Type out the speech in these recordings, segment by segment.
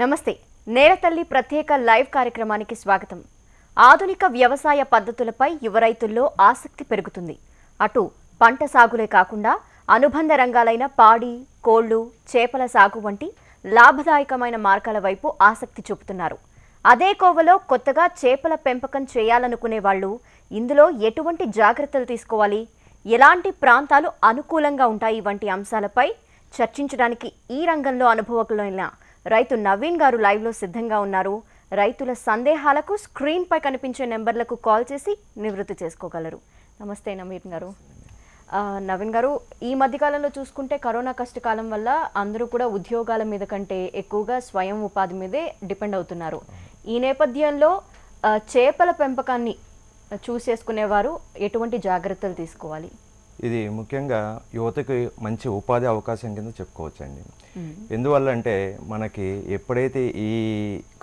నమస్తే. నేరతల్లి ప్రత్యేక లైవ్ కార్యక్రమానికి స్వాగతం. ఆధునిక వ్యవసాయ పద్ధతులపై యువ రైతుల్లో ఆసక్తి పెరుగుతుంది. అటు పంట సాగులే కాకుండా అనుబంధ రంగాలైన పాడి కోళ్ళు చేపల సాగు వంటి లాభదాయకమైన మార్గాల వైపు ఆసక్తి చూపుతున్నారు. అదే కోవలో కొత్తగా చేపల పెంపకం చేయాలనుకునే వాళ్ళు ఇందులో ఎటువంటి జాగ్రత్తలు తీసుకోవాలి? ఎలాంటి ప్రాంతాలు అనుకూలంగా ఉంటాయి? వంటి అంశాలపై చర్చించడానికి ఈ రంగంలో అనుభవకులైన రైతు నవీన్ గారు లైవ్లో సిద్ధంగా ఉన్నారు. రైతుల సందేహాలకు స్క్రీన్పై కనిపించే నెంబర్లకు కాల్ చేసి నివృత్తి చేసుకోగలరు. నమస్తే నవీన్ గారు. నవీన్ గారు ఈ మధ్యకాలంలో చూసుకుంటే కరోనా కష్టకాలం వల్ల అందరూ కూడా ఉద్యోగాల మీద కంటే ఎక్కువగా స్వయం ఉపాధి మీదే డిపెండ్ అవుతున్నారు. ఈ నేపథ్యంలో చేపల పెంపకాన్ని చూసేసుకునేవారు. ఎటువంటి జాగ్రత్తలు తీసుకోవాలి? ఇది ముఖ్యంగా యువతకి మంచి ఉపాధి అవకాశం కింద చెప్పుకోవచ్చండి. ఎందువల్ల అంటే మనకి ఎప్పుడైతే ఈ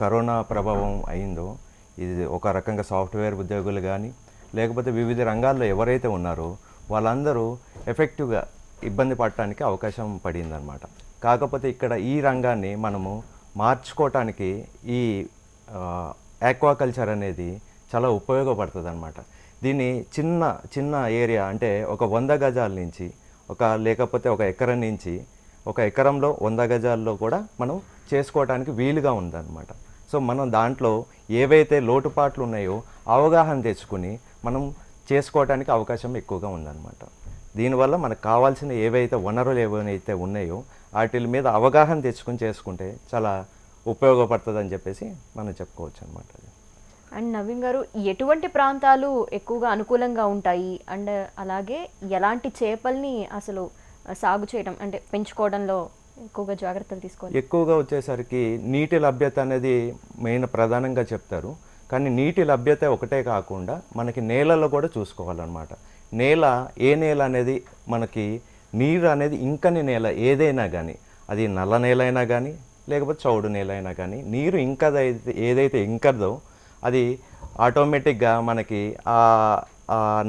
కరోనా ప్రభావం అయిందో ఇది ఒక రకంగా సాఫ్ట్వేర్ ఉద్యోగులు కానీ లేకపోతే వివిధ రంగాల్లో ఎవరైతే ఉన్నారో వాళ్ళందరూ ఎఫెక్టివ్గా ఇబ్బంది పడటానికి అవకాశం పడిందనమాట. కాకపోతే ఇక్కడ ఈ రంగాన్ని మనము మార్చుకోవటానికి ఈ ఆక్వాకల్చర్ అనేది చాలా ఉపయోగపడుతుంది అనమాట దీన్ని చిన్న చిన్న ఏరియా అంటే ఒక వంద గజాల నుంచి ఒక లేకపోతే ఒక ఎకరం నుంచి ఒక ఎకరంలో వంద గజాల్లో కూడా మనం చేసుకోవడానికి వీలుగా ఉందన్నమాట. సో మనం దాంట్లో ఏవైతే లోటుపాట్లు ఉన్నాయో అవగాహన తెచ్చుకుని మనం చేసుకోవడానికి అవకాశం ఎక్కువగా ఉందన్నమాట. దీనివల్ల మనకు కావాల్సిన ఏవైతే వనరులు ఏవైతే ఉన్నాయో వాటి మీద అవగాహన తెచ్చుకుని చేసుకుంటే చాలా ఉపయోగపడుతుందని చెప్పేసి మనం చెప్పుకోవచ్చు అనమాట అండ్ నవీన్ గారు ఎటువంటి ప్రాంతాలు ఎక్కువగా అనుకూలంగా ఉంటాయి? అండ్ అలాగే ఎలాంటి చేపల్ని అసలు సాగు చేయడం అంటే పెంచుకోవడంలో ఎక్కువగా జాగ్రత్తలు తీసుకోవాలి? ఎక్కువగా వచ్చేసరికి నీటి లభ్యత అనేది మెయిన్ ప్రధానంగా చెప్తారు. కానీ నీటి లభ్యత ఒకటే కాకుండా మనకి నేలలో కూడా చూసుకోవాలన్నమాట. నేల ఏ నేల అనేది మనకి నీరు అనేది ఇంకని నేల ఏదైనా కానీ అది నల్ల నేల అయినా కానీ లేకపోతే చౌడు నేల అయినా కానీ నీరు ఇంకదైతే ఏదైతే ఇంకదో అది ఆటోమేటిక్గా మనకి ఆ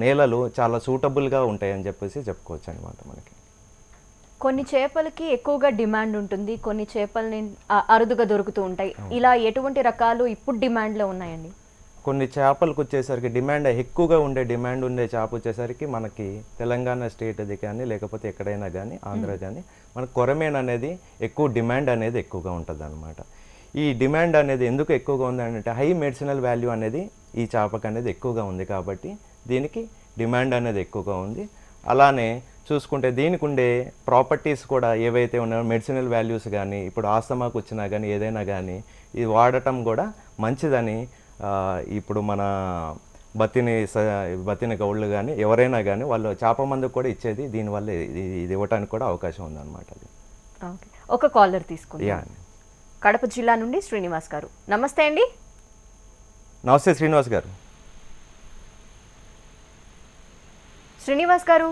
నేలలు చాలా సూటబుల్గా ఉంటాయని చెప్పేసి చెప్పుకోవచ్చు అనమాట మనకి. కొన్ని చేపలకి ఎక్కువగా డిమాండ్ ఉంటుంది కొన్ని చేపల్ని అరుదుగా దొరుకుతూ ఉంటాయి. ఇలా ఎటువంటి రకాలు ఇప్పుడు డిమాండ్లో ఉన్నాయండి? కొన్ని చేపలకు వచ్చేసరికి డిమాండ్ ఎక్కువగా ఉండే డిమాండ్ ఉండే చేప వచ్చేసరికి మనకి తెలంగాణ స్టేట్ అది కానీ లేకపోతే ఎక్కడైనా కానీ ఆంధ్ర కానీ మనకు కొరమేన్ అనేది ఎక్కువ డిమాండ్ అనేది ఎక్కువగా ఉంటుంది అనమాట ఈ డిమాండ్ అనేది ఎందుకు ఎక్కువగా ఉంది అంటే హై మెడిసినల్ వాల్యూ అనేది ఈ చేపకు అనేది ఎక్కువగా ఉంది కాబట్టి దీనికి డిమాండ్ అనేది ఎక్కువగా ఉంది. అలానే చూసుకుంటే దీనికి ఉండే ప్రాపర్టీస్ కూడా ఏవైతే ఉన్నాయో మెడిసినల్ వాల్యూస్ కానీ ఇప్పుడు ఆస్తమాకు వచ్చినా కానీ ఏదైనా కానీ ఇది వాడటం కూడా మంచిదని ఇప్పుడు మన బతిని స బతిని గౌళ్ళు కానీ ఎవరైనా కానీ వాళ్ళు చేప మందుకు కూడా ఇచ్చేది దీనివల్ల ఇది ఇవ్వటానికి కూడా అవకాశం ఉందన్నమాట అది. ఓకే. ఒక కాలర్ తీసుకుందాం. కడప జిల్లా నుండి శ్రీనివాస్ గారు. నమస్తే అండి. నమస్తే శ్రీనివాస్ గారు. శ్రీనివాస్ గారు.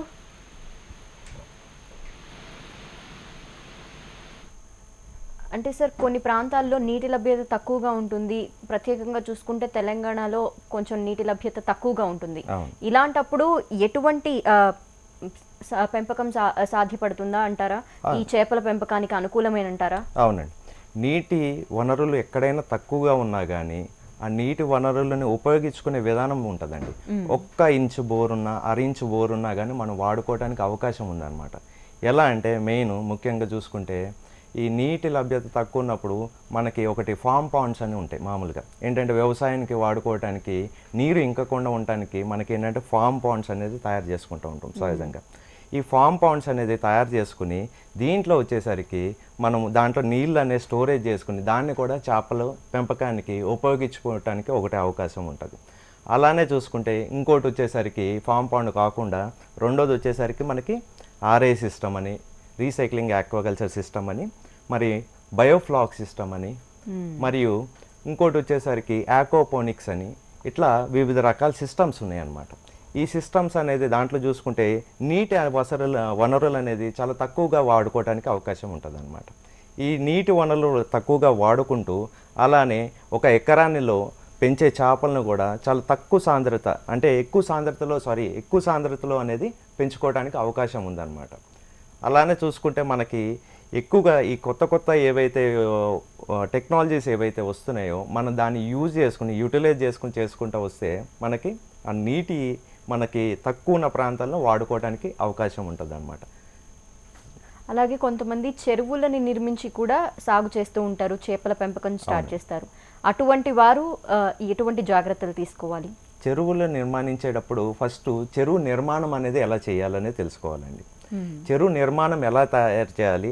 అంటే సార్ కొన్ని ప్రాంతాల్లో నీటి లభ్యత తక్కువగా ఉంటుంది. ప్రత్యేకంగా చూసుకుంటే తెలంగాణలో కొంచెం నీటి లభ్యత తక్కువగా ఉంటుంది. ఇలాంటప్పుడు ఎటువంటి పెంపకం సాధ్యపడుతుందా అంటారా? ఈ చేపల పెంపకానికి అనుకూలమేనంటారా? అవునండి. నీటి వనరులు ఎక్కడైనా తక్కువగా ఉన్నా కానీ ఆ నీటి వనరులను ఉపయోగించుకునే విధానం ఉంటుందండి. ఒక్క ఇంచు బోరున్నా అర ఇంచు బోరున్నా కానీ మనం వాడుకోవడానికి అవకాశం ఉందన్నమాట. ఎలా అంటే మెయిన్ ముఖ్యంగా చూసుకుంటే ఈ నీటి లభ్యత తక్కువ ఉన్నప్పుడు మనకి ఒకటి ఫామ్ పాండ్స్ అని ఉంటాయి మామూలుగా. ఏంటంటే వ్యవసాయానికి వాడుకోవడానికి నీరు ఇంకకుండా ఉండటానికి మనకి ఏంటంటే ఫామ్ పాండ్స్ అనేది తయారు చేసుకుంటూ ఉంటాం సహజంగా. ఈ ఫామ్ పాండ్స్ అనేది తయారు చేసుకుని దీంట్లో వచ్చేసరికి మనం దాంట్లో నీళ్ళు అనేది స్టోరేజ్ చేసుకుని దాన్ని కూడా చేపలు పెంపకానికి ఉపయోగించుకోవటానికి ఒకటి అవకాశం ఉంటుంది. అలానే చూసుకుంటే ఇంకోటి వచ్చేసరికి ఫామ్ పాండ్ కాకుండా రెండోది వచ్చేసరికి మనకి ఆర్ఐ సిస్టమ్ అని రీసైక్లింగ్ ఆక్వాకల్చర్ సిస్టమ్ అని మరి బయోఫ్లాక్ సిస్టమ్ అని మరియు ఇంకోటి వచ్చేసరికి ఆకోపోనిక్స్ అని ఇట్లా వివిధ రకాల సిస్టమ్స్ ఉన్నాయన్నమాట. ఈ సిస్టమ్స్ అనేది దాంట్లో చూసుకుంటే నీటి వసరుల వనరులు అనేది చాలా తక్కువగా వాడుకోవడానికి అవకాశం ఉంటుంది ఈ నీటి వనరులు తక్కువగా వాడుకుంటూ అలానే ఒక ఎకరానిలో పెంచే చేపలను కూడా చాలా తక్కువ సాంద్రత అంటే ఎక్కువ సాంద్రతలో సారీ ఎక్కువ సాంద్రతలో అనేది పెంచుకోవడానికి అవకాశం ఉందన్నమాట. అలానే చూసుకుంటే మనకి ఎక్కువగా ఈ కొత్త కొత్త ఏవైతే టెక్నాలజీస్ ఏవైతే వస్తున్నాయో మనం దాన్ని యూజ్ చేసుకుని యూటిలైజ్ చేసుకుని చేసుకుంటూ వస్తే మనకి ఆ నీటి మనకి తక్కువ ఉన్న ప్రాంతాల్లో వాడుకోవడానికి అవకాశం ఉంటుంది అనమాట అలాగే కొంతమంది చెరువులని నిర్మించి కూడా సాగు చేస్తూ ఉంటారు చేపల పెంపకం స్టార్ట్ చేస్తారు. అటువంటి వారు ఎటువంటి జాగ్రత్తలు తీసుకోవాలి? చెరువులు నిర్మాణించేటప్పుడు ఫస్ట్ చెరువు నిర్మాణం అనేది ఎలా చేయాలనేది తెలుసుకోవాలండి. చెరువు నిర్మాణం ఎలా తయారు చేయాలి?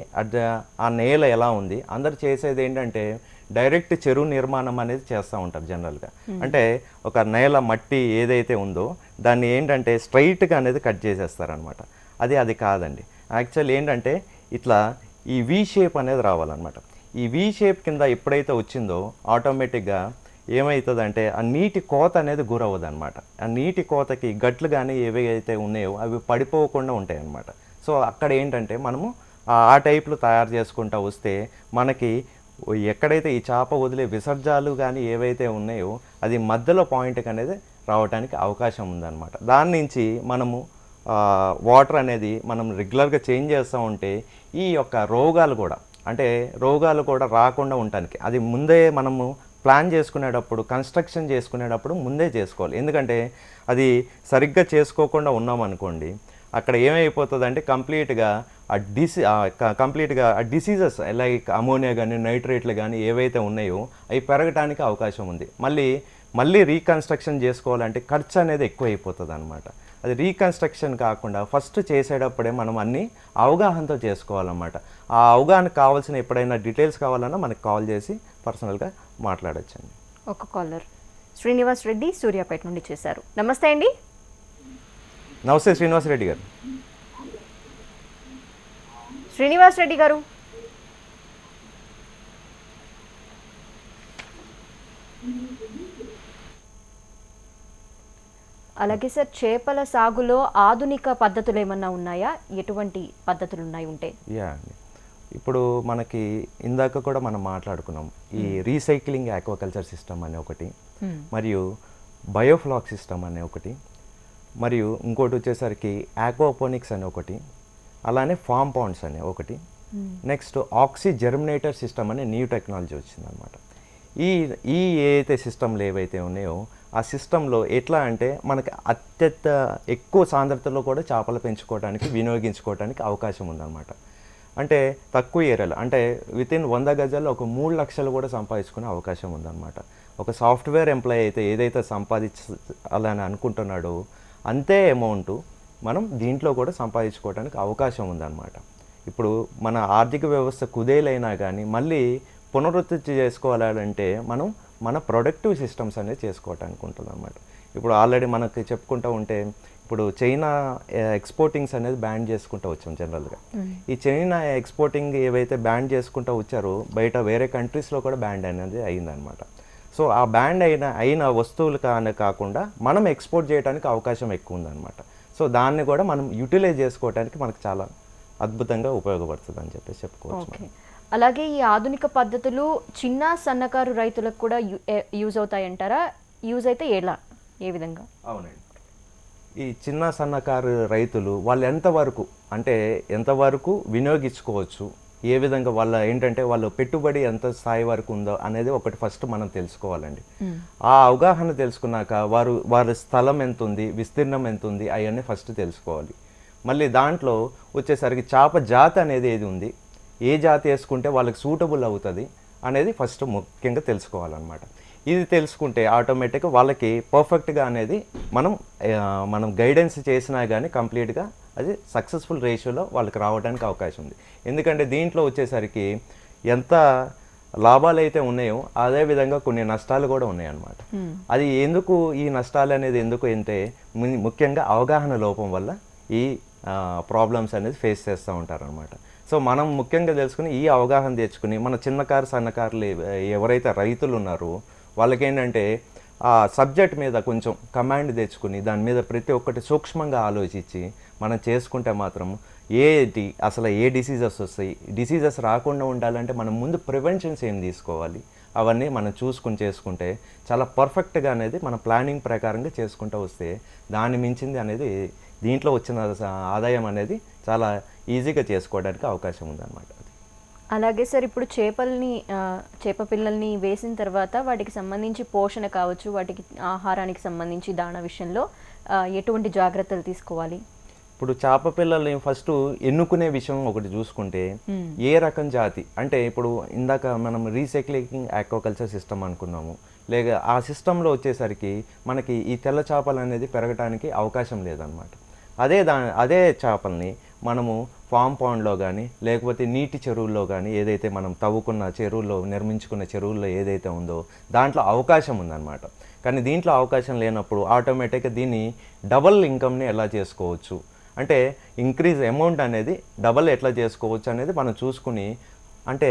ఆ నేల ఎలా ఉంది? అందరు చేసేది ఏంటంటే డైరెక్ట్ చెరువు నిర్మాణం అనేది చేస్తూ ఉంటారు జనరల్గా. అంటే ఒక నేల మట్టి ఏదైతే ఉందో దాన్ని ఏంటంటే స్ట్రైట్గా అనేది కట్ చేసేస్తారనమాట. అది అది కాదండి. యాక్చువల్ ఏంటంటే ఇట్లా ఈ వి షేప్ అనేది రావాలన్నమాట. ఈ వి షేప్ కింద ఎప్పుడైతే వచ్చిందో ఆటోమేటిక్గా ఏమవుతుందంటే ఆ నీటి కోత అనేది గురవ్వదు అనమాట ఆ నీటి కోతకి గట్లు కానీ ఏవి అయితే ఉన్నాయో అవి పడిపోకుండా ఉంటాయి అన్నమాట సో అక్కడ ఏంటంటే మనము ఆ టైప్లు తయారు చేసుకుంటూ వస్తే మనకి ఎక్కడైతే ఈ చేప వదిలే విసర్జాలు కానీ ఏవైతే ఉన్నాయో అది మధ్యలో పాయింట్కి అనేది రావడానికి అవకాశం ఉందన్నమాట. దాని నుంచి మనము వాటర్ అనేది మనం రెగ్యులర్గా చేంజ్ చేస్తూ ఉంటే ఈ యొక్క రోగాలు కూడా అంటే రోగాలు కూడా రాకుండా ఉండటానికి అది ముందే మనము ప్లాన్ చేసుకునేటప్పుడు కన్స్ట్రక్షన్ చేసుకునేటప్పుడు ముందే చేసుకోవాలి. ఎందుకంటే అది సరిగ్గా చేసుకోకుండా ఉన్నామనుకోండి అక్కడ ఏమైపోతుంది అంటే కంప్లీట్గా ఆ డిసి కంప్లీట్గా ఆ డిసీజెస్ లైక్ అమోనియా కానీ నైట్రేట్లు కానీ ఏవైతే ఉన్నాయో అవి పెరగడానికి అవకాశం ఉంది. మళ్ళీ మళ్ళీ రీకన్స్ట్రక్షన్ చేసుకోవాలంటే ఖర్చు అనేది ఎక్కువ అయిపోతుంది అనమాట అది రీకన్స్ట్రక్షన్ కాకుండా ఫస్ట్ చేసేటప్పుడే మనం అన్ని అవగాహనతో చేసుకోవాలన్నమాట. ఆ అవగాహన కావాల్సిన ఎప్పుడైనా డీటెయిల్స్ కావాలన్నా మనకు కాల్ చేసి పర్సనల్గా మాట్లాడచ్చండి. ఒక కాలర్. శ్రీనివాస్ రెడ్డి సూర్యాపేట నుండి చేశారు. నమస్తే అండి. నమస్తే శ్రీనివాస్ రెడ్డి గారు. శ్రీనివాస్ రెడ్డి గారు. అలాగే సార్ చేపల సాగులో ఆధునిక పద్ధతులు ఏమన్నా ఉన్నాయా? ఎటువంటి పద్ధతులు ఉన్నాయి ఉంటే? యా ఇప్పుడు మనకి ఇందాక కూడా మనం మాట్లాడుకున్నాం. ఈ రీసైక్లింగ్ ఆక్వాకల్చర్ సిస్టమ్ అనే ఒకటి మరియు బయోఫ్లాక్ సిస్టమ్ అనే ఒకటి మరియు ఇంకోటి వచ్చేసరికి ఆక్వాపోనిక్స్ అనే ఒకటి అలానే ఫామ్ పాండ్స్ అనే ఒకటి. నెక్స్ట్ ఆక్సి జెర్మినేటర్ సిస్టమ్ అనే న్యూ టెక్నాలజీ వచ్చిందనమాట ఈ ఈ ఏవైతే సిస్టమ్లు ఏవైతే ఉన్నాయో ఆ సిస్టంలో ఎట్లా అంటే మనకి అత్యంత ఎక్కువ సాంద్రతలో కూడా చేపలు పెంచుకోవడానికి వినియోగించుకోవడానికి అవకాశం ఉందన్నమాట. అంటే తక్కువ ఏరియాలో అంటే విత్ ఇన్ వంద గజాల్లో ఒక మూడు లక్షలు కూడా సంపాదించుకునే అవకాశం ఉందన్నమాట. ఒక సాఫ్ట్వేర్ ఎంప్లాయీ అయితే ఏదైతే సంపాదించాలని అనుకుంటున్నాడో అంతే అమౌంట్ మనం దీంట్లో కూడా సంపాదించుకోవడానికి అవకాశం ఉందన్నమాట. ఇప్పుడు మన ఆర్థిక వ్యవస్థ కుదేలైనా కానీ మళ్ళీ పునరుద్ధి చేసుకోవాలంటే మనం మన ప్రొడక్టివ్ సిస్టమ్స్ అనేది చేసుకోవటానికి ఉంటుంది అనమాట ఇప్పుడు ఆల్రెడీ మనకి చెప్పుకుంటూ ఉంటే ఇప్పుడు చైనా ఎక్స్పోర్టింగ్స్ అనేది బ్యాన్ చేసుకుంటూ వచ్చాం జనరల్గా ఈ చైనా ఎక్స్పోర్టింగ్ ఏవైతే బ్యాన్ చేసుకుంటూ వచ్చారో బయట వేరే కంట్రీస్లో కూడా బ్యాండ్ అనేది అయిందనమాట సో ఆ బ్యాండ్ అయిన అయిన వస్తువులు కానీ కాకుండా మనం ఎక్స్పోర్ట్ చేయడానికి అవకాశం ఎక్కువ ఉందన్నమాట సో దాన్ని కూడా మనం యూటిలైజ్ చేసుకోవడానికి మనకు చాలా అద్భుతంగా ఉపయోగపడుతుంది అని చెప్పేసి చెప్పుకోవచ్చు ఓకే. అలాగే ఈ ఆధునిక పద్ధతులు చిన్న సన్నకారు రైతులకు కూడా యూజ్ అవుతాయంటారా? యూజ్ అయితే ఎలా? ఏ విధంగా? అవునండి. ఈ చిన్న సన్నకారు రైతులు వాళ్ళు ఎంతవరకు అంటే ఎంతవరకు వినియోగించుకోవచ్చు? ఏ విధంగా వాళ్ళ ఏంటంటే వాళ్ళ పెట్టుబడి ఎంత స్థాయి వరకు ఉందో అనేది ఒకటి ఫస్ట్ మనం తెలుసుకోవాలండి. ఆ అవగాహన తెలుసుకున్నాక వారు వారి స్థలం ఎంత ఉంది విస్తీర్ణం ఎంత ఉంది అవన్నీ ఫస్ట్ తెలుసుకోవాలి. మళ్ళీ దాంట్లో వచ్చేసరికి చేప జాతి అనేది ఏది ఉంది ఏ జాతి వేసుకుంటే వాళ్ళకి సూటబుల్ అవుతుంది అనేది ఫస్ట్ ముఖ్యంగా తెలుసుకోవాలన్నమాట. ఇది తెలుసుకుంటే ఆటోమేటిక్గా వాళ్ళకి పర్ఫెక్ట్గా అనేది మనం మనం గైడెన్స్ చేసినా కానీ కంప్లీట్గా అది సక్సెస్ఫుల్ రేషియోలో వాళ్ళకి రావడానికి అవకాశం ఉంది. ఎందుకంటే దీంట్లో వచ్చేసరికి ఎంత లాభాలు అయితే ఉన్నాయో అదే విధంగా కొన్ని నష్టాలు కూడా ఉన్నాయన్నమాట. అది ఎందుకు ఈ నష్టాలు అనేది ఎందుకు అంటే ముఖ్యంగా అవగాహన లోపం వల్ల ఈ ప్రాబ్లమ్స్ అనేది ఫేస్ చేస్తూ ఉంటారనమాట సో మనం ముఖ్యంగా తెలుసుకుని ఈ అవగాహన తెచ్చుకుని మన చిన్నకారు సన్నకారులు ఎవ- ఎవరైతే రైతులు ఉన్నారో వాళ్ళకేంటంటే ఆ సబ్జెక్ట్ మీద కొంచెం కమాండ్ తెచ్చుకుని దాని మీద ప్రతి ఒక్కటి సూక్ష్మంగా ఆలోచించి మనం చేసుకుంటే మాత్రం ఏటి అసలు ఏ డిసీజెస్ వస్తాయి? డిసీజెస్ రాకుండా ఉండాలంటే మనం ముందు ప్రివెన్షన్స్ ఏం తీసుకోవాలి? అవన్నీ మనం చూసుకుని చేసుకుంటే చాలా పర్ఫెక్ట్గా అనేది మన ప్లానింగ్ ప్రకారంగా చేసుకుంటూ వస్తే దాన్ని మించింది అనేది దీంట్లో వచ్చిన ఆదాయం అనేది చాలా ఈజీగా చేసుకోవడానికి అవకాశం ఉందన్నమాట అలాగే సార్ ఇప్పుడు చేపల్ని చేప పిల్లల్ని వేసిన తర్వాత వాటికి సంబంధించి పోషణ కావచ్చు వాటికి ఆహారానికి సంబంధించి దాణ విషయంలో ఎటువంటి జాగ్రత్తలు తీసుకోవాలి? ఇప్పుడు చేప పిల్లల్ని ఫస్ట్ ఎన్నుకునే విషయం ఒకటి చూసుకుంటే ఏ రకం జాతి? అంటే ఇప్పుడు ఇందాక మనం రీసైక్లింగ్ ఆక్వాకల్చర్ సిస్టమ్ అనుకున్నాము. లేక ఆ సిస్టంలో వచ్చేసరికి మనకి ఈ తెల్ల చేపలు అనేది పెరగడానికి అవకాశం లేదనమాట అదే దా అదే చేపల్ని మనము ఫామ్ పాండ్లో కానీ లేకపోతే నీటి చెరువుల్లో కానీ ఏదైతే మనం తవ్వుకున్న చెరువుల్లో నిర్మించుకున్న చెరువుల్లో ఏదైతే ఉందో దాంట్లో అవకాశం ఉందన్నమాట. కానీ దీంట్లో అవకాశం లేనప్పుడు ఆటోమేటిక్గా దీన్ని డబల్ ఇన్కమ్ని ఎలా చేసుకోవచ్చు? అంటే ఇంక్రీజ్ అమౌంట్ అనేది డబల్ ఎట్లా చేసుకోవచ్చు అనేది మనం చూసుకుని అంటే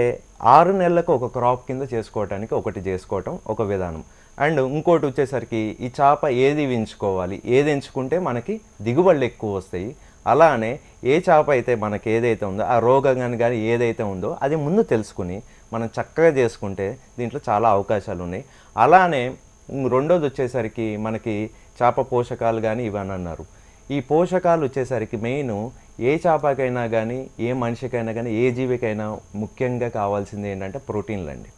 ఆరు నెలలకు ఒక క్రాప్ కింద చేసుకోవటానికి ఒకటి చేసుకోవటం ఒక విధానం. అండ్ ఇంకోటి వచ్చేసరికి ఈ చేప ఏది ఎంచుకోవాలి? ఏది ఎంచుకుంటే మనకి దిగుబడులు ఎక్కువ వస్తాయి? అలానే ఏ చేప అయితే మనకి ఏదైతే ఉందో ఆ రోగం కానీ కానీ ఏదైతే ఉందో అది ముందు తెలుసుకుని మనం చక్కగా చేసుకుంటే దీంట్లో చాలా అవకాశాలు ఉన్నాయి. అలానే రెండోది వచ్చేసరికి మనకి చేప పోషకాలు కానీ ఇవన్నీ అన్నారు. ఈ పోషకాలు వచ్చేసరికి మెయిన్ ఏ చేపకైనా కానీ ఏ మనిషికైనా కానీ ఏ జీవికైనా ముఖ్యంగా కావాల్సింది ఏంటంటే ప్రోటీన్లు అండి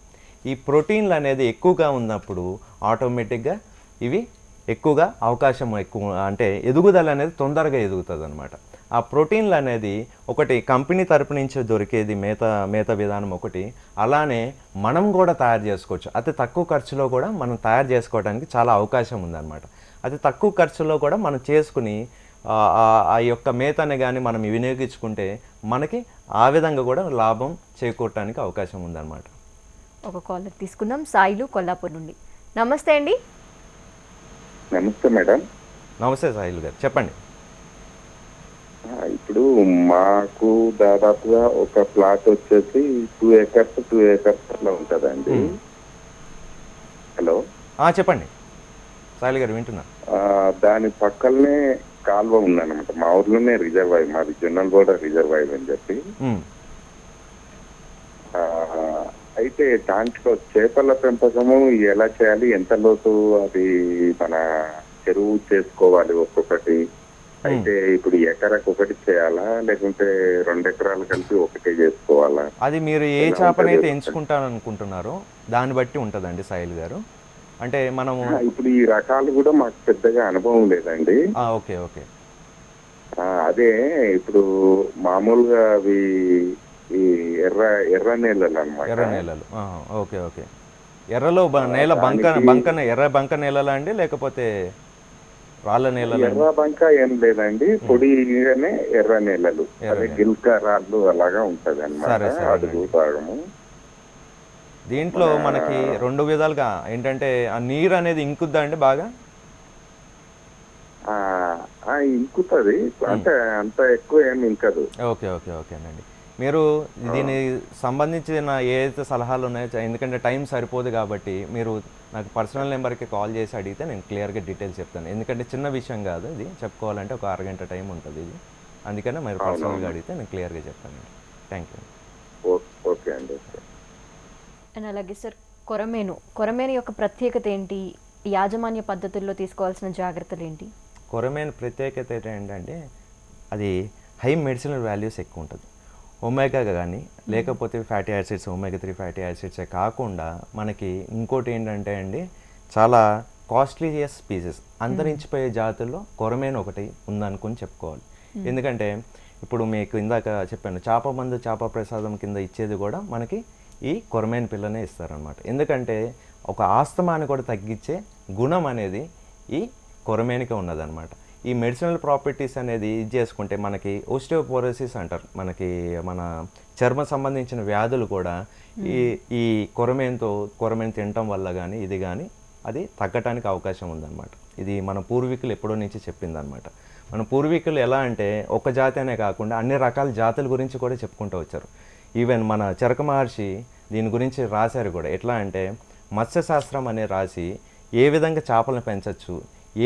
ఈ ప్రోటీన్లు అనేది ఎక్కువగా ఉన్నప్పుడు ఆటోమేటిక్గా ఇవి ఎక్కువగా అవకాశం ఎక్కువ అంటే ఎదుగుదల అనేది తొందరగా ఎదుగుతుంది అనమాట ఆ ప్రోటీన్లు అనేది ఒకటి కంపెనీ తరపు నుంచి దొరికేది మేత మేత విధానం ఒకటి అలానే మనం కూడా తయారు చేసుకోవచ్చు. అతి తక్కువ ఖర్చులో కూడా మనం తయారు చేసుకోవడానికి చాలా అవకాశం ఉందన్నమాట. అతి తక్కువ ఖర్చులో కూడా మనం చేసుకుని ఆ యొక్క మేతని కానీ మనం వినియోగించుకుంటే మనకి ఆ విధంగా కూడా లాభం చేకూరటానికి అవకాశం ఉందన్నమాట. ఒక కాలర్ తీసుకుందాం. సాయిలు కొల్లాపూర్ నుండి. నమస్తే అండి. నమస్తే మేడం. నమస్తే సాహిల్ గారు. చెప్పండి. ఇప్పుడు మాకు దాదాపుగా ఒక ప్లాట్ వచ్చేసి టూ ఏకర్స్ టూ ఏకర్స్ అట్లా ఉంటదండి. హలో. ఆ, చెప్పండి. సాహిల్ గారు వింటున్నా? దాని పక్కనే కాలువ ఉందన్నమాట. మా ఊర్లోనే రిజర్వాయర్ మాది జొన్నల్ కూడా రిజర్వాయర్ అని చెప్పి. అయితే దాంట్లో చేపల పెంపకము ఎలా చేయాలి? ఎంత లోతు? అది మన చెరువు చేసుకోవాలి ఒక్కొక్కటి. అయితే ఇప్పుడు ఎకరకు ఒకటి చేయాలా? లేకుంటే రెండు ఎకరాలు కలిపి ఒకటే చేసుకోవాలా? అది మీరు ఏ చేపనైతే ఉంటుంది? ఎంచుకుంటారనుకుంటున్నారో దాన్ని బట్టి ఉంటుందండి సాహిల్ గారు. అంటే మనము ఇప్పుడు ఈ రకాలు కూడా మాకు పెద్దగా అనుభవం లేదండి. Okay okay. అదే ఇప్పుడు మామూలుగా అవి ఈ ఎర్ర ఎర్ర నేలలు అనమాట ఎర్ర నేలలు. Okay okay. ఎర్రలో నేల బంక బంక ఎర్ర బంక నేలలా అండి? లేకపోతే రాళ్ళ నేలలా ఎర్ర బంక ఏం లేదండి. పొడిగానే ఎర్ర నేలలు. అదే. గిల్క రాళ్ళు అలాగా ఉంటది అనమాట అడుగు. భాగము. దీంట్లో మన- మనకి రెండు విధాలుగా ఏంటంటే ఆ నీరు అనేది ఇంకుద్దా అండి బాగా? ఇంకుతుంది. అంటే అంత ఎక్కువ ఏం ఇంకదు. ఓకే ఓకే ఓకేనండి. మీరు దీనికి సంబంధించిన ఏదైతే సలహాలు ఉన్నాయో ఎందుకంటే టైం సరిపోదు కాబట్టి మీరు నాకు పర్సనల్ నెంబర్కి కాల్ చేసి అడిగితే నేను క్లియర్గా డీటెయిల్స్ చెప్తాను. ఎందుకంటే చిన్న విషయం కాదు ఇది. చెప్పుకోవాలంటే ఒక అరగంట టైం ఉంటుంది ఇది. అందుకనే మీరు పర్సనల్గా అడిగితే నేను క్లియర్గా చెప్తానండి. థ్యాంక్ యూ ఓకే అండి. అండ్ అలాగే సార్ కొరమేను. కొరమేను యొక్క ప్రత్యేకత ఏంటి? యాజమాన్య పద్ధతుల్లో తీసుకోవాల్సిన జాగ్రత్తలు ఏంటి? కొరమేన్ ప్రత్యేకత ఏంటంటే అది హై మెడిసినల్ వాల్యూస్ ఎక్కువ ఉంటుంది. ఒమేగా కానీ లేకపోతే fatty acids omega three fatty యాసిడ్సే కాకుండా మనకి ఇంకోటి ఏంటంటే అండి చాలా కాస్ట్లీయస్ స్పీసెస్ అంతరించిపోయే జాతుల్లో కొరమేన్ ఒకటి ఉందనుకుని చెప్పుకోవాలి. ఎందుకంటే ఇప్పుడు మీకు ఇందాక చెప్పాను చేప మందు చేప ప్రసాదం కింద ఇచ్చేది కూడా మనకి ఈ కొరమైన పిల్లనే ఇస్తారనమాట ఎందుకంటే ఒక ఆస్తమాన్ని కూడా తగ్గించే గుణం అనేది ఈ కొరమేనికి ఉన్నదన్నమాట. ఈ మెడిసినల్ ప్రాపర్టీస్ అనేది ఇది చేసుకుంటే మనకి ఓస్టియోపోరోసిస్ అంటారు. మనకి మన చర్మ సంబంధించిన వ్యాధులు కూడా ఈ ఈ కొరమేన్తో కొరమేన్ తినటం వల్ల కానీ ఇది కానీ అది తగ్గటానికి అవకాశం ఉందన్నమాట. ఇది మన పూర్వీకులు ఎప్పుడో నుంచి చెప్పిందనమాట మన పూర్వీకులు ఎలా అంటే ఒక జాతి అనే కాకుండా అన్ని రకాల జాతుల గురించి కూడా చెప్పుకుంటూ వచ్చారు. ఈవెన్ మన చరక మహర్షి దీని గురించి రాశారు కూడా. ఎట్లా అంటే మత్స్యశాస్త్రం అనే రాసి ఏ విధంగా చేపలను పెంచవచ్చు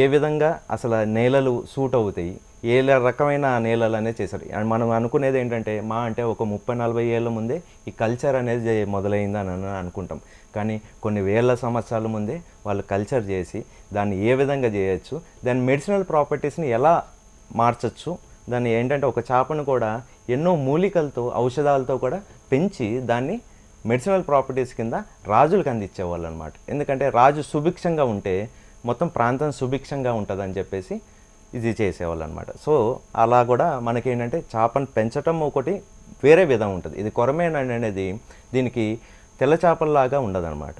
ఏ విధంగా అసలు నేలలు సూట్ అవుతాయి ఏ రకమైన నేలలు అనేది చేశారు. మనం అనుకునేది ఏంటంటే మా అంటే ఒక ముప్పై నలభై ఏళ్ళ ముందే ఈ కల్చర్ అనేది మొదలైందని అని అనుకుంటాం. కానీ కొన్ని వేల సంవత్సరాల ముందే వాళ్ళు కల్చర్ చేసి దాన్ని ఏ విధంగా చేయొచ్చు దాని మెడిసినల్ ప్రాపర్టీస్ని ఎలా మార్చచ్చు దాన్ని ఏంటంటే ఒక చేపను కూడా ఎన్నో మూలికలతో ఔషధాలతో కూడా పెంచి దాన్ని మెడిసినల్ ప్రాపర్టీస్ కింద రాజులకు అందించేవాళ్ళు అనమాట ఎందుకంటే రాజు సుభిక్షంగా ఉంటే మొత్తం ప్రాంతం సుభిక్షంగా ఉంటుందని చెప్పేసి ఇది చేసేవాళ్ళు అనమాట సో అలా కూడా మనకేంటంటే చేపను పెంచటం ఒకటి వేరే విధం ఉంటుంది. ఇది కొరమేన అనేది దీనికి తెల్ల చేపల్లాగా ఉండదన్నమాట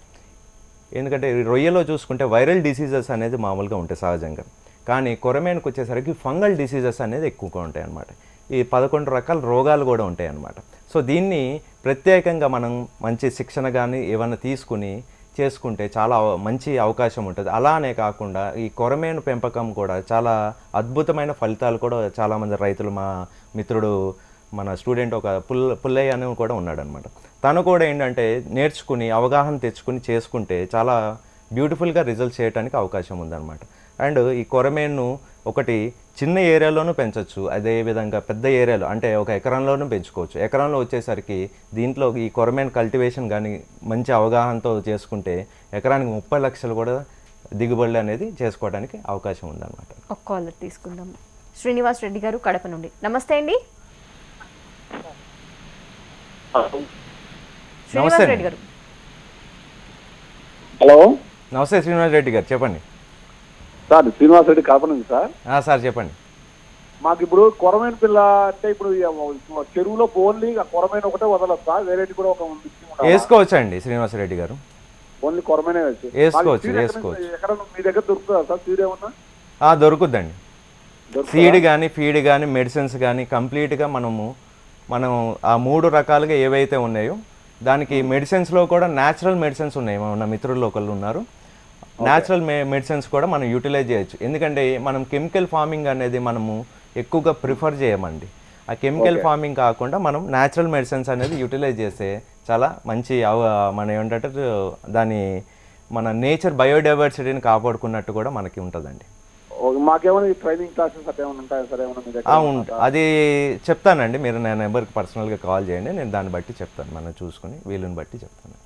ఎందుకంటే రొయ్యలో చూసుకుంటే వైరల్ డిసీజెస్ అనేది మామూలుగా ఉంటాయి సహజంగా. కానీ కొరమేనకు వచ్చేసరికి ఫంగల్ డిసీజెస్ అనేది ఎక్కువగా ఉంటాయి అన్నమాట ఈ పదకొండు రకాల రోగాలు కూడా ఉంటాయి అన్నమాట సో దీన్ని ప్రత్యేకంగా మనం మంచి శిక్షణ కానీ ఏమైనా తీసుకుని చేసుకుంటే చాలా అవ- మంచి అవకాశం ఉంటుంది. అలానే కాకుండా ఈ కొరమేను పెంపకం కూడా చాలా అద్భుతమైన ఫలితాలు కూడా చాలామంది రైతులు మా మిత్రుడు మన స్టూడెంట్ ఒక పుల్ పుల్లయ్య అని కూడా ఉన్నాడనమాట తను కూడా ఏంటంటే నేర్చుకుని అవగాహన తెచ్చుకుని చేసుకుంటే చాలా బ్యూటిఫుల్గా రిజల్ట్ చేయడానికి అవకాశం ఉందన్నమాట. అండ్ ఈ కొరమేను ఒకటి చిన్న ఏరియాలోనూ పెంచవచ్చు అదే విధంగా పెద్ద ఏరియాలో అంటే ఒక ఎకరంలోనూ పెంచుకోవచ్చు. ఎకరంలో వచ్చేసరికి దీంట్లో ఈ కొరమేను కల్టివేషన్ కానీ మంచి అవగాహనతో చేసుకుంటే ఎకరానికి ముప్పై లక్షలు కూడా దిగుబడి అనేది చేసుకోవడానికి అవకాశం ఉందన్నమాట. ఒక కాలర్ తీసుకుందాం. శ్రీనివాస్ రెడ్డి గారు కడప నుండి. నమస్తే అండి. శ్రీనివాస్ నమస్తే రెడ్డి గారు. హలో. నమస్తే శ్రీనివాస్ రెడ్డి గారు చెప్పండి. సార్ శ్రీనివాస్ రెడ్డి కడప నుంచి సార్. ఆ, సార్ చెప్పండి. మాకు ఇప్పుడు కొరమైన పిల్ల అంటే ఇప్పుడు చెరువులో ఓన్లీ కొరమైన ఒకటే వదలదు సార్. వేరేటి కూడా ఒక ఉంది వేసుకోవచ్చు అండి శ్రీనివాస్ రెడ్డి గారు. ఓన్లీ కొరమైన వేసుకోవచ్చు, వేసుకోవచ్చు. ఎక్కడ మీ దగ్గర దొరుకుతుందా సార్ సీడ్ ఏమన్నా? దొరుకుద్దండి? సీడ్ కానీ ఫీడ్ కానీ మెడిసిన్స్ కానీ కంప్లీట్గా మనము మనం ఆ మూడు రకాలుగా ఏవైతే ఉన్నాయో దానికి మెడిసిన్స్లో కూడా న్యాచురల్ మెడిసిన్స్ ఉన్నాయి. మన మిత్రులు ఒకళ్ళు ఉన్నారు. న్యాచురల్ మె మెడిసిన్స్ కూడా మనం యూటిలైజ్ చేయొచ్చు. ఎందుకంటే మనం కెమికల్ ఫార్మింగ్ అనేది మనము ఎక్కువగా ప్రిఫర్ చేయమండి. ఆ కెమికల్ ఫార్మింగ్ కాకుండా మనం న్యాచురల్ మెడిసిన్స్ అనేది యూటిలైజ్ చేస్తే చాలా మంచి మన ఏమంటే దాని మన నేచర్ బయోడైవర్సిటీని కాపాడుకున్నట్టు కూడా మనకి ఉంటుందండి. ట్రైనింగ్ క్లాసెస్ ఉంటాయా అది చెప్తానండి. మీరు నా నెంబర్కి పర్సనల్గా కాల్ చేయండి. నేను దాన్ని బట్టి చెప్తాను. మనం చూసుకుని వీలుని బట్టి చెప్తాను.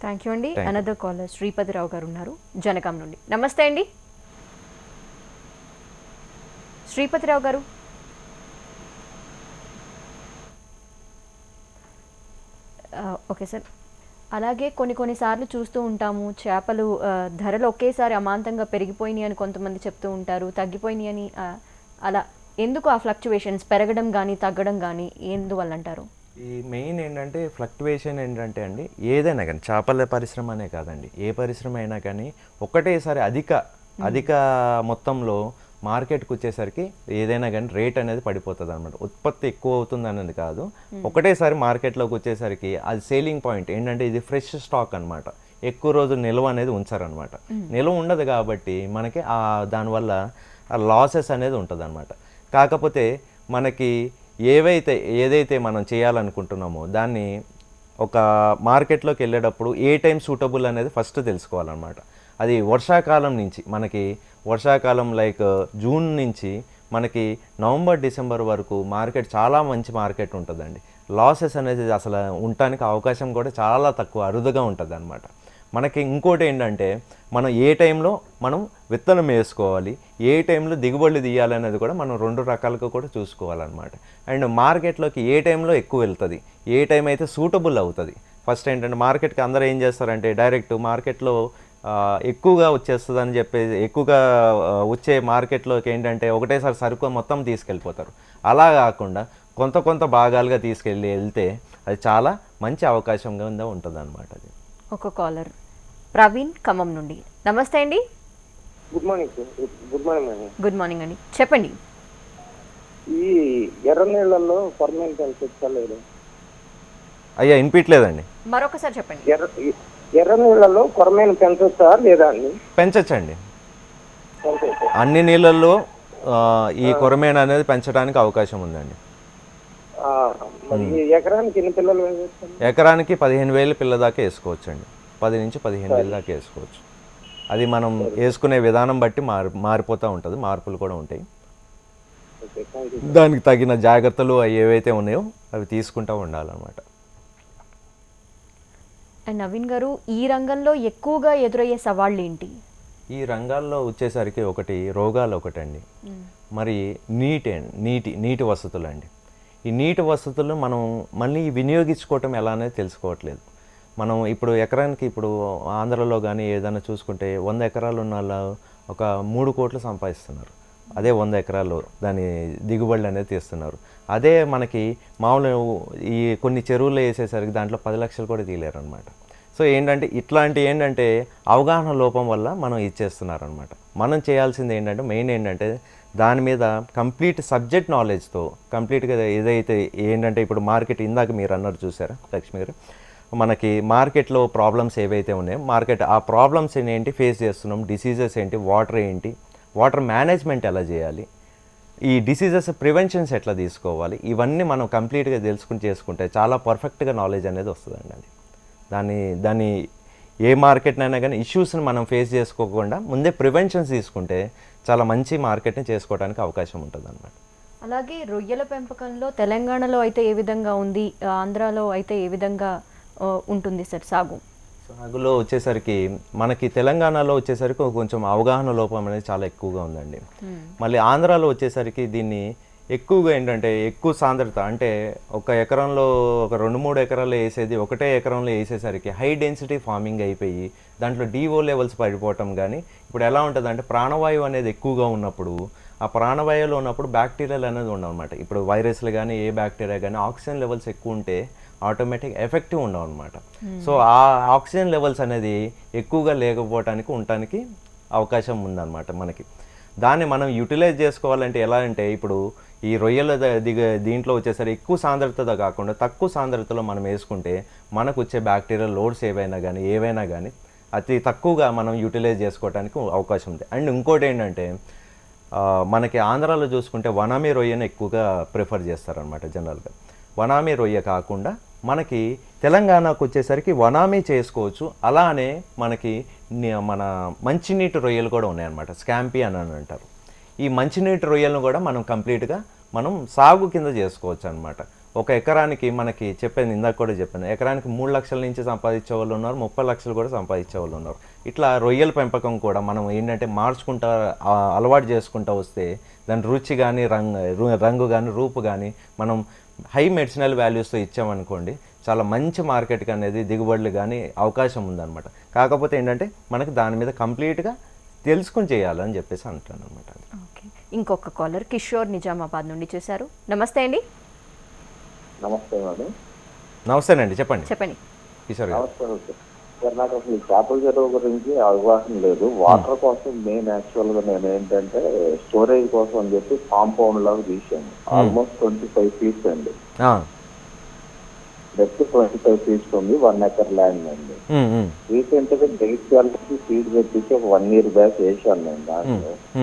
థ్యాంక్ యూ అండి. అనదర్ కాలర్ శ్రీపతిరావు గారు ఉన్నారు జనగాం నుండి. నమస్తే అండి శ్రీపతిరావు గారు. ఓకే సార్ అలాగే కొన్ని కొన్నిసార్లు చూస్తూ ఉంటాము చేపలు ఆ, ధరలు ఒకేసారి అమాంతంగా పెరిగిపోయినాయి అని కొంతమంది చెప్తూ ఉంటారు తగ్గిపోయినాయి అని ఆ, అలా ఎందుకు ఆ ఫ్లక్చువేషన్స్ పెరగడం కానీ తగ్గడం కానీ ఎందువల్ల అంటారు ఈ మెయిన్ ఏంటంటే ఫ్లక్చువేషన్ ఏంటంటే అండి ఏదైనా కానీ చేపల పరిశ్రమ అనే కాదండి. ఏ పరిశ్రమ అయినా కానీ ఒకటేసారి అధిక అధిక మొత్తంలో మార్కెట్కి వచ్చేసరికి ఏదైనా కానీ రేట్ అనేది పడిపోతుంది అనమాట ఉత్పత్తి ఎక్కువ అవుతుంది అనేది కాదు ఒకటేసారి మార్కెట్లోకి వచ్చేసరికి అది సేలింగ్ పాయింట్ ఏంటంటే ఇది ఫ్రెష్ స్టాక్ అన్నమాట. ఎక్కువ రోజులు నిల్వ అనేది ఉంచారనమాట నిల్వ ఉండదు కాబట్టి మనకి ఆ దానివల్ల లాసెస్ అనేది ఉంటుంది కాకపోతే మనకి ఏవైతే ఏదైతే మనం చేయాలనుకుంటున్నామో దాన్ని ఒక మార్కెట్లోకి వెళ్ళేటప్పుడు ఏ టైం సూటబుల్ అనేది ఫస్ట్ తెలుసుకోవాలన్నమాట. అది వర్షాకాలం నుంచి మనకి వర్షాకాలం లైక్ జూన్ నుంచి మనకి నవంబర్ డిసెంబర్ వరకు మార్కెట్ చాలా మంచి మార్కెట్ ఉంటుందండి. లాసెస్ అనేది అసలు ఉండటానికి అవకాశం కూడా చాలా తక్కువ అరుదుగా ఉంటుంది అనమాట మనకి ఇంకోటి ఏంటంటే మనం ఏ టైంలో మనం విత్తనం వేసుకోవాలి ఏ టైంలో దిగుబడులు తీయాలనేది కూడా మనం రెండు రకాలుగా కూడా చూసుకోవాలన్నమాట. అండ్ మార్కెట్లోకి ఏ టైంలో ఎక్కువ వెళ్తుంది ఏ టైం అయితే సూటబుల్ అవుతుంది. ఫస్ట్ ఏంటంటే మార్కెట్కి అందరూ ఏం చేస్తారంటే డైరెక్ట్ మార్కెట్లో ఎక్కువగా వచ్చేస్తుంది అని చెప్పేసి ఎక్కువగా వచ్చే మార్కెట్లోకి ఏంటంటే ఒకటేసారి సరుకు మొత్తం తీసుకెళ్ళిపోతారు. అలా కాకుండా కొంత కొంత భాగాలుగా తీసుకెళ్ళి వెళ్తే అది చాలా మంచి అవకాశంగా ఉంటుంది అనమాట అది. ఒక కాలర్ ప్రవీణ్ ఖమ్మం నుండి. నమస్తే అండి. Good morning sir good morning madam good morning అండి. చెప్పండి. ఈ ఎర్ర నీళ్ళల్లో పర్మనెంట్ పెంచొచ్చా లేదు అయ్యా వినిపించలేదండి మరొకసారి చెప్పండి. ఎర్ర ఎర్ర నీళ్ళల్లో కొరమైన పెంచొచ్చా లేదా అండి? పెంచచ్చండి. పెంచొచ్చు? అన్ని నీళ్ళల్లో ఆ, ఈ కొరమేన అనేది పెంచడానికి అవకాశం ఉందండి. ఎకరానికి పదిహేను వేలు పిల్ల దాకా వేసుకోవచ్చండి. పది నుంచి పదిహేను వేలు దాకా వేసుకోవచ్చు. అది మనం వేసుకునే విధానం బట్టి మారి మారిపోతూ ఉంటుంది మార్పులు కూడా ఉంటాయి. దానికి తగిన జాగ్రత్తలు అవి ఏవైతే ఉన్నాయో అవి తీసుకుంటూ ఉండాలన్నమాట. అండ్ నవీన్ గారు ఈ రంగంలో ఎక్కువగా ఎదురయ్యే సవాళ్ళు ఏంటి? ఈ రంగాల్లో వచ్చేసరికి ఒకటి రోగాలు ఒకటండి. మరి నీటి నీటి నీటి వసతులు అండి ఈ నీటి వసతులు మనం మళ్ళీ వినియోగించుకోవటం ఎలా అనేది తెలుసుకోవట్లేదు. మనం ఇప్పుడు ఎకరానికి ఇప్పుడు ఆంధ్రలో కానీ ఏదైనా చూసుకుంటే వంద ఎకరాలు ఉన్న వాళ్ళు ఒక మూడు కోట్లు సంపాదిస్తున్నారు. అదే వంద ఎకరాలు దాని దిగుబడులు అనేది తీస్తున్నారు. అదే మనకి మామూలు ఈ కొన్ని చెరువులు వేసేసరికి దాంట్లో పది లక్షలు కూడా తీయలేరు అనమాట సో ఏంటంటే ఇట్లాంటి ఏంటంటే అవగాహన లోపం వల్ల మనం ఇచ్చేస్తున్నారనమాట మనం చేయాల్సింది ఏంటంటే మెయిన్ ఏంటంటే దాని మీద కంప్లీట్ సబ్జెక్ట్ నాలెడ్జ్తో కంప్లీట్గా ఏదైతే ఏంటంటే ఇప్పుడు మార్కెట్ ఇందాక మీరు అన్నారు చూసారా లక్ష్మి గారు? మనకి మార్కెట్లో ప్రాబ్లమ్స్ ఏవైతే ఉన్నాయో మార్కెట్ ఆ ప్రాబ్లమ్స్ ఏంటి ఫేస్ చేస్తున్నాం డిసీజెస్ ఏంటి వాటర్ ఏంటి వాటర్ మేనేజ్మెంట్ ఎలా చేయాలి ఈ డిసీజెస్ ప్రివెన్షన్స్ ఎట్లా తీసుకోవాలి ఇవన్నీ మనం కంప్లీట్గా తెలుసుకుని చేసుకుంటే చాలా పర్ఫెక్ట్గా నాలెడ్జ్ అనేది వస్తుందండి అది. దాన్ని దాన్ని ఏ మార్కెట్నైనా కానీ ఇష్యూస్ని మనం ఫేస్ చేసుకోకుండా ముందే ప్రివెన్షన్స్ తీసుకుంటే చాలా మంచి మార్కెట్ని చేసుకోవడానికి అవకాశం ఉంటుంది అనమాట అలాగే రొయ్యల పెంపకంలో తెలంగాణలో అయితే ఏ విధంగా ఉంది ఆంధ్రాలో అయితే ఏ విధంగా ఉంటుంది సార్ సాగు? సాగులో వచ్చేసరికి మనకి తెలంగాణలో వచ్చేసరికి కొంచెం అవగాహన లోపం అనేది చాలా ఎక్కువగా ఉందండి. మళ్ళీ ఆంధ్రాలో వచ్చేసరికి దీన్ని ఎక్కువగా ఏంటంటే ఎక్కువ సాంద్రత అంటే ఒక ఎకరంలో ఒక రెండు మూడు ఎకరాలు వేసేది ఒకటే ఎకరంలో వేసేసరికి హై డెన్సిటీ ఫార్మింగ్ అయిపోయి దాంట్లో డిఓ లెవెల్స్ పడిపోవటం కానీ ఇప్పుడు ఎలా ఉంటుంది అంటే ప్రాణవాయువు అనేది ఎక్కువగా ఉన్నప్పుడు ఆ ప్రాణవాయువులో ఉన్నప్పుడు బ్యాక్టీరియాలు అనేది ఉండవు అనమాట ఇప్పుడు వైరస్లు కానీ ఏ బ్యాక్టీరియా కానీ ఆక్సిజన్ లెవెల్స్ ఎక్కువ ఉంటే ఆటోమేటిక్ ఎఫెక్టివ్ ఉండవు అనమాట సో ఆ ఆక్సిజన్ లెవెల్స్ అనేది ఎక్కువగా లేకపోవటానికి ఉండటానికి అవకాశం ఉందన్నమాట మనకి. దాన్ని మనం యూటిలైజ్ చేసుకోవాలంటే ఎలా అంటే ఇప్పుడు ఈ రొయ్యల దిగ దీంట్లో వచ్చేసరికి ఎక్కువ సాంద్రత కాకుండా తక్కువ సాంద్రతలో మనం వేసుకుంటే మనకు వచ్చే బ్యాక్టీరియల్ లోడ్స్ ఏవైనా కానీ ఏవైనా కానీ అతి తక్కువగా మనం యూటిలైజ్ చేసుకోవడానికి అవకాశం ఉంది. అండ్ ఇంకోటి ఏంటంటే మనకి ఆంధ్రాలో చూసుకుంటే వనామీ రొయ్యను ఎక్కువగా ప్రిఫర్ చేస్తారనమాట జనరల్గా. వనామీ రొయ్య కాకుండా మనకి తెలంగాణకు వచ్చేసరికి వనామీ చేసుకోవచ్చు. అలానే మనకి మన మంచినీటి రొయ్యలు కూడా ఉన్నాయన్నమాట. స్కాంపీ అని అని అంటారు. ఈ మంచినీటి రొయ్యలను కూడా మనం కంప్లీట్గా మనం సాగు కింద చేసుకోవచ్చు అనమాట ఒక ఎకరానికి మనకి చెప్పాను ఇందాక కూడా చెప్పాను ఎకరానికి మూడు లక్షల నుంచి సంపాదించే వాళ్ళు ఉన్నారు ముప్పై లక్షలు కూడా సంపాదించే వాళ్ళు ఉన్నారు. ఇట్లా రొయ్యల పెంపకం కూడా మనం ఏంటంటే మార్చుకుంటా అలవాటు చేసుకుంటా వస్తే దాని రుచి కానీ రంగు రంగు కానీ రూపు కానీ మనం హై మెడిసినల్ వాల్యూస్తో ఇచ్చామనుకోండి చాలా మంచి మార్కెట్కి అనేది దిగుబడులు కానీ అవకాశం ఉందన్నమాట. కాకపోతే ఏంటంటే మనకి దాని మీద కంప్లీట్గా తెలుసుకుని చేయాలని చెప్పేసి అంటాను అనమాట ఇంకొక కాలర్ కిషోర్ నిజామాబాద్ నుండి చూశారు. నమస్తే అండి. నమస్తే మేడం. నమస్తేనండి చెప్పండి. చెప్పండి. కిషోర్ గారు. నమస్తే ఓకే సార్ నాకు అసలు ఈ చేపల చెరువు గురించి అవగాహన లేదు. వాటర్ కోసం మెయిన్ యాక్చువల్గా నేను ఏంటంటే స్టోరేజ్ కోసం అని చెప్పి కాంపౌండ్ లాగా తీసాను ఆల్మోస్ట్ ట్వంటీ ఫైవ్ ఫీట్స్ అండి. ఆ, డెప్త్ ట్వంటీ ఫైవ్ ఫీట్స్ ఉంది వన్ ఎకర్ ల్యాండ్ అండి. రీసెంట్గా డైట్ గారికి సీడ్ పెట్టించి ఒక వన్ ఇయర్ బ్యాక్ వేసాను నేను దాంట్లో.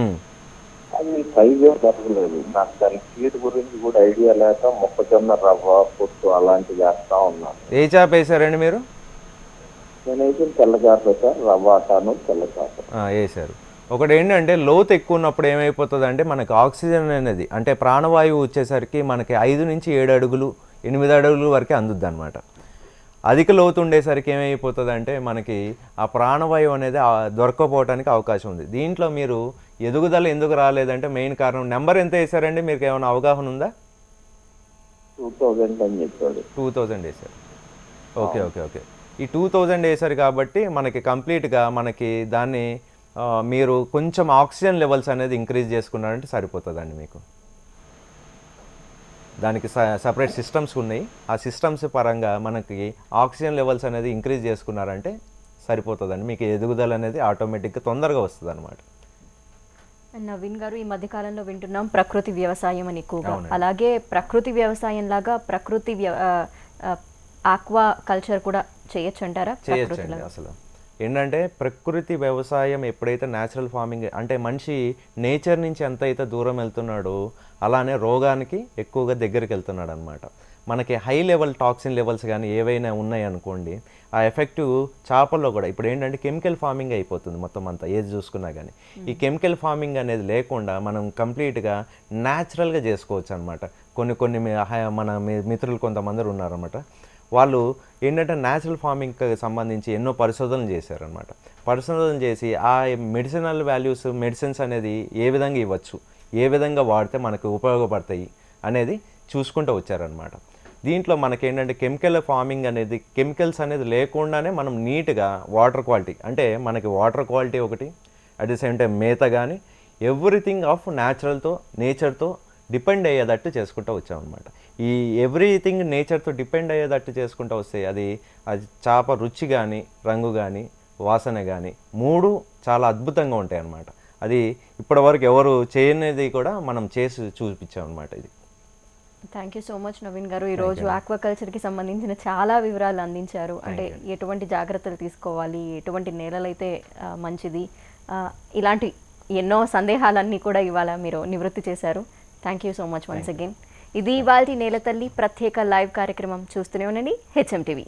అది సైజ్ ఏం జరగలేదు నాకు దాని సీడ్ గురించి కూడా ఐడియా లేక మొక్కజొన్న రవ్వ పొట్టు అలాంటివి వేస్తా ఉన్నాను. ఏ చేప వేసారండి మీరు? నేనైతే తెల్లగారు సార్ రవ్వ ఆటాను తెల్లగారు ఆ, వేశారు. ఒకటి ఏంటంటే లోతు ఎక్కువ ఉన్నప్పుడు ఏమైపోతుంది అంటే మనకి ఆక్సిజన్ అనేది అంటే ప్రాణవాయువు వచ్చేసరికి మనకి ఐదు నుంచి ఏడు అడుగులు ఎనిమిది అడుగులు వరకే అందుద్ది అనమాట అధిక లోతు ఉండేసరికి ఏమైపోతుంది అంటే మనకి ఆ ప్రాణవాయువు అనేది దొరకపోవడానికి అవకాశం ఉంది. దీంట్లో మీరు ఎదుగుదల ఎందుకు రాలేదంటే మెయిన్ కారణం నెంబర్ ఎంత వేశారండి? మీకు ఏమైనా అవగాహన ఉందా? టూ థౌజండ్ అని చెప్పాడు. టూ థౌజండ్ వేశారు. Okay okay okay. ఈ టూ థౌజండ్ వేశారు కాబట్టి మనకి కంప్లీట్గా మనకి దాన్ని మీరు కొంచెం ఆక్సిజన్ లెవెల్స్ అనేది ఇంక్రీజ్ చేసుకున్నారంటే సరిపోతుందండి మీకు. దానికి సపరేట్ సిస్టమ్స్ ఉన్నాయి. ఆ సిస్టమ్స్ పరంగా మనకి ఆక్సిజన్ లెవెల్స్ అనేది ఇంక్రీజ్ చేసుకున్నారంటే సరిపోతుందండి. మీకు ఎదుగుదల అనేది ఆటోమేటిక్గా తొందరగా వస్తుంది అనమాట నవీన్ గారు ఈ మధ్య కాలంలో వింటున్నాం ప్రకృతి వ్యవసాయం అని ఎక్కువగా. అలాగే ప్రకృతి వ్యవసాయం లాగా ప్రకృతి ఆక్వా కల్చర్ కూడా చేయొచ్చు అంటారా అసలు. ఏంటంటే ప్రకృతి వ్యవసాయం ఎప్పుడైతే న్యాచురల్ ఫార్మింగ్ అంటే మనిషి నేచర్ నుంచి ఎంత అయితే దూరం వెళ్తున్నాడో అలానే రోగానికి ఎక్కువగా దగ్గరికి వెళ్తున్నాడు అనమాట మనకి హై లెవెల్ టాక్సిన్ లెవెల్స్ కానీ ఏవైనా ఉన్నాయి అనుకోండి ఆ ఎఫెక్టివ్ చేపల్లో కూడా ఇప్పుడు ఏంటంటే కెమికల్ ఫార్మింగ్ అయిపోతుంది మొత్తం అంతా ఏది చూసుకున్నా కానీ ఈ కెమికల్ ఫార్మింగ్ అనేది లేకుండా మనం కంప్లీట్గా న్యాచురల్గా చేసుకోవచ్చు అనమాట కొన్ని కొన్ని మన మీ- మిత్రులు కొంతమంది ఉన్నారన్నమాట. వాళ్ళు ఏంటంటే న్యాచురల్ ఫార్మింగ్కి సంబంధించి ఎన్నో పరిశోధనలు చేశారనమాట పరిశోధనలు చేసి ఆ మెడిసినల్ వాల్యూస్ మెడిసిన్స్ అనేది ఏ విధంగా ఇవ్వచ్చు ఏ విధంగా వాడితే మనకు ఉపయోగపడతాయి అనేది చూసుకుంటూ వచ్చారనమాట దీంట్లో మనకేంటంటే కెమికల్ ఫార్మింగ్ అనేది కెమికల్స్ అనేది లేకుండానే మనం నీట్గా వాటర్ క్వాలిటీ అంటే మనకి వాటర్ క్వాలిటీ ఒకటి అట్ ది సేమ్ టైం మేత కానీ ఎవ్రీథింగ్ ఆఫ్ న్యాచురల్తో నేచర్తో డిపెండ్ అయ్యేటట్టు చేసుకుంటూ వచ్చామన్నమాట. ఈ ఎవ్రీథింగ్ నేచర్తో డిపెండ్ అయ్యేటట్టు చేసుకుంటూ వస్తే అది అది చేప రుచి కానీ రంగు కానీ వాసన కానీ మూడు చాలా అద్భుతంగా ఉంటాయి అన్నమాట అది ఇప్పటివరకు ఎవరు చేయనిది కూడా మనం చేసి చూపించాం అనమాట ఇది. Thank you so much Naveen garu. ఈ రోజు ఆక్వాకల్చర్కి సంబంధించిన చాలా వివరాలు అందించారు. అంటే ఎటువంటి జాగ్రత్తలు తీసుకోవాలి? ఎటువంటి నేలలైతే మంచిది? ఇలాంటి ఎన్నో సందేహాలన్నీ కూడా ఇవాళ మీరు నివృత్తి చేశారు. Thank you so much once again ఇది ఇవాళ నేల తల్లి ప్రత్యేక లైవ్ కార్యక్రమం. చూస్తూనే ఉండండి. HM TV.